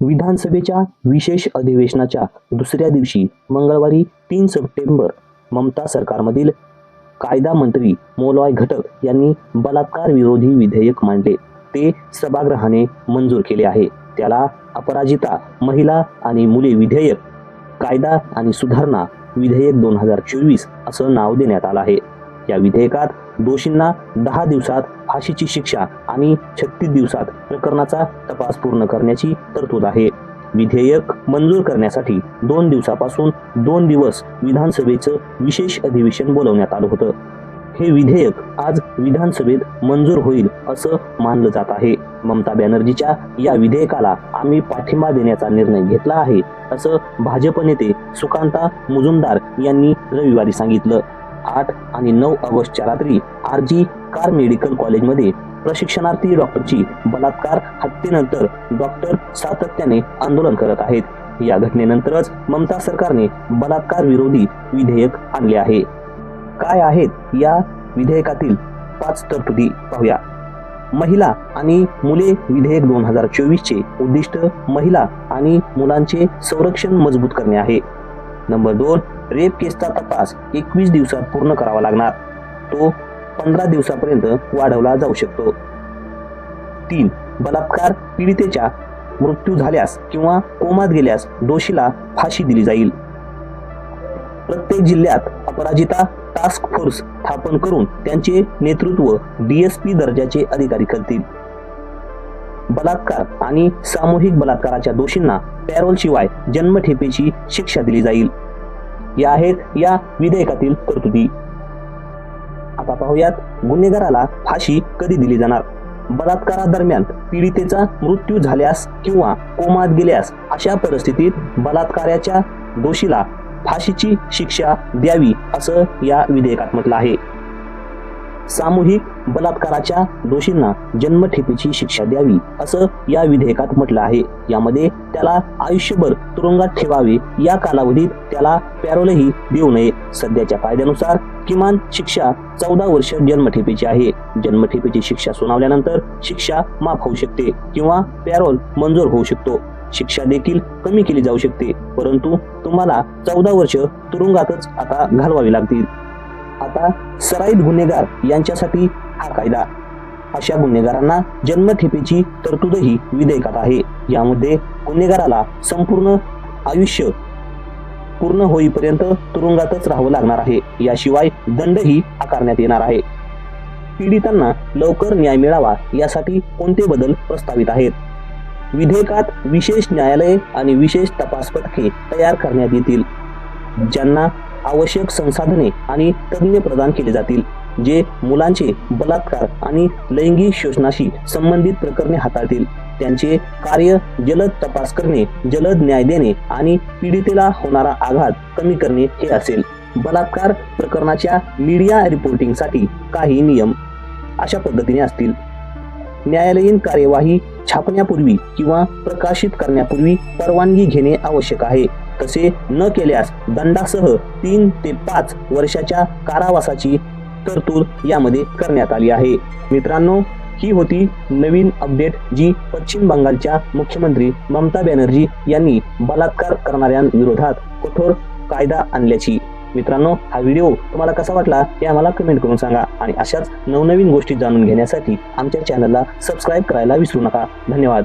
विधानसभेच्या विशेष अधिवेशनाच्या दुसऱ्या दिवशी मंगळवारी तीन सप्टेंबर ममता सरकारमधील कायदा मंत्री मोलॉय घटक यांनी बलात्कार विरोधी विधेयक मांडले. ते सभागृहाने मंजूर केले आहे. त्याला अपराजिता महिला आणि मुले विधेयक कायदा आणि सुधारणा विधेयक दोन हजार चोवीस असं नाव देण्यात आलं आहे. या विधेयकात दोषींना दहा दिवसात फाशीची शिक्षा आणि छत्तीस दिवसात प्रकरणाचा तपास पूर्ण करण्याची तरतूद आहे. विधेयक मंजूर करण्यासाठी दोन दिवसापासून दोन दिवस विधानसभेचं विशेष अधिवेशन बोलवण्यात आलं होतं. हे विधेयक आज विधानसभेत मंजूर होईल असं मानलं जात आहे. ममता बॅनर्जीच्या या विधेयकाला आम्ही पाठिंबा देण्याचा निर्णय घेतला आहे असं भाजप नेते सुकांता मुजुमदार यांनी रविवारी सांगितलं. आठ आणि नऊ ऑगस्टच्या रात्री आर जी कार मेडिकल कॉलेजमध्ये प्रशिक्षणार्थी डॉक्टरची बलात्कार हत्येनंतर डॉक्टर सातत्याने आंदोलन करत आहेत. या घटनेनंतरच ममता सरकारने बलात्कार विरोधी विधेयक आणले आहे. काय आहेत या विधेयकातील पाच तरतुदी पाहूया. महिला आणि मुले विधेयक दोन हजार चोवीसचे उद्दिष्ट महिला आणि मुलांचे संरक्षण मजबूत करणे आहे. नंबर दोन रेप केसचा तपास एकवीस दिवसात पूर्ण करावा लागणार. तो पंधरा दिवसापर्यंत वाढवला जाऊ शकतो. तीन. बलात्कार पीडितेच्या मृत्यू झाल्यास किंवा कोमात गेल्यास दोषीला फाशी दिली जाईल. प्रत्येक जिल्ह्यात अपराजिता टास्क फोर्स स्थापन करून त्यांचे नेतृत्व डीएसपी दर्जाचे अधिकारी करतील. बलात्कार आणि सामूहिक बलात्काराच्या दोषींना पॅरोल शिवाय जन्मठेपेची शिक्षा दिली जाईल. या आहेत या विधेयकातील तरतुदी. आता पाहूयात गुन्हेगाराला फाशी कधी दिली जाणार? बलात्कारादरम्यान पीडितेचा मृत्यू झाल्यास किंवा कोमात गेल्यास अशा परिस्थितीत बलात्काराच्या दोषीला फाशीची शिक्षा द्यावी असं या विधेयकात म्हटलं आहे. सामूहिक बलात्काराच्या दोषींना जन्मठेपेची शिक्षा द्यावी असं या विधेयकात म्हटलं आहे. यामध्ये त्याला आयुष्यभर तुरुंगात ठेवावे या कालावधीत त्याला पॅरोलही देऊ नये. सध्याच्या कायद्यानुसार किमान शिक्षा चौदा वर्ष जन्मठेपेची आहे. जन्मठेपेची शिक्षा सुनावल्यानंतर शिक्षा माफ होऊ शकते किंवा पॅरोल मंजूर होऊ शकतो. शिक्षा देखील कमी केली जाऊ शकते परंतु तुम्हाला चौदा वर्ष तुरुंगातच आता घालवावी लागतील. आता सराईत गुन्हेगार यांच्यासाठी हा कायदा. अशा गुन्हेगारांना जन्मठेपेची तरतूदही विधेयकात आहे. यामध्ये गुन्हेगाराला संपूर्ण आयुष्य पूर्ण होईपर्यंत तुरुंगातच राहावं लागणार आहे. याशिवाय दंडही आकारण्यात येणार आहे. पीडितांना लवकर न्याय मिळावा यासाठी कोणते बदल प्रस्तावित आहेत? विधेयकात विशेष न्यायालय आणि विशेष तपास पथके तयार करण्यात येतील. ज्यांना आवश्यक संसाधने आणि तज्ज्ञ प्रदान केले जातील जे मुलांचे बलात्कार आणि लैंगिक शोषणाशी संबंधित प्रकरणे हाताळतील. त्यांचे कार्य जलद तपास करणे जलद न्याय देणे आणि पीडितेला होणारा आघात कमी करणे हे असेल. बलात्कार प्रकरणाच्या मीडिया रिपोर्टिंगसाठी काही नियम अशा पद्धतीने असतील. न्यायालयीन कार्यवाही छापण्यापूर्वी किंवा प्रकाशित करण्यापूर्वी परवानगी घेणे आवश्यक आहे. तसे न केल्यास दंडासह तीन ते पाच वर्षाच्या कारावासाची तरतूद यामध्ये करण्यात आली आहे. मित्रांनो ही होती नवीन अपडेट जी पश्चिम बंगालच्या मुख्यमंत्री ममता बॅनर्जी यांनी बलात्कार करणाऱ्यांविरोधात कठोर कायदा आणल्याची. मित्रांनो हा व्हिडिओ तुम्हाला कसा वाटला हे आम्हाला कमेंट करून सांगा आणि अशाच नवनवीन गोष्टी जाणून घेण्यासाठी आमच्या चॅनलला सबस्क्राईब करायला विसरू नका. धन्यवाद.